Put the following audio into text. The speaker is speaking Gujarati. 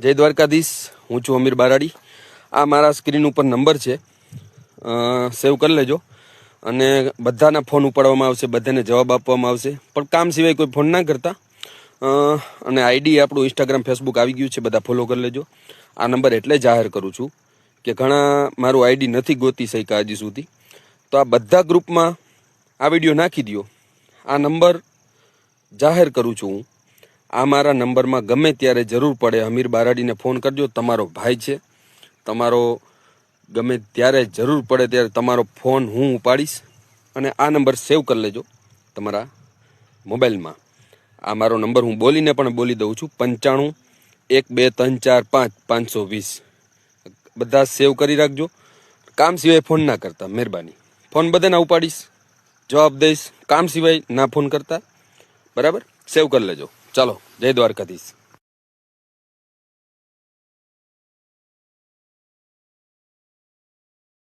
જય દ્વારકાધીશ. હું છું અમીર બારાડી. આ મારા સ્ક્રીન ઉપર નંબર છે. સેવ કરી લેજો. અને બધાના ફોન ઉપાડવામાં આવશે, બધાને જવાબ આપવામાં આવશે. પણ કામ સિવાય કોઈ ફોન ના કરતા. અને આઈડી આપણું ઇન્સ્ટાગ્રામ ફેસબુક આવી ગયું છે, બધા ફોલો કરી લેજો. આ નંબર એટલે જાહેર કરું છું કે ઘણા મારું આઈડી નથી ગોતી શક્યા હજી સુધી. તો આ બધા ગ્રુપમાં આ વીડિયો નાખી દો આ નંબર જાહેર કરું છું હું. આ મારા નંબરમાં ગમે ત્યારે જરૂર પડે અમીર બારાડીને ફોન કરજો. તમારો ભાઈ છે. તમારો ગમે ત્યારે જરૂર પડે ત્યારે તમારો ફોન હું ઉપાડીશ અને આ નંબર સેવ કરી લેજો તમારા મોબાઈલમાં. આ મારો નંબર હું બોલીને પણ બોલી દઉં છું. પંચાણું, એક, બે, ત્રણ, ચાર, પાંચ, પાંચસો વીસ. બધા સેવ કરી રાખજો. કામ સિવાય ફોન ના કરતા, મહેરબાની. ફોન બધાના ઉપાડીશ, જવાબ દઈશ. કામ સિવાય ના ફોન કરતા, બરાબર? સેવ કરી લેજો. ચાલો જય દ્વારકાધીશ.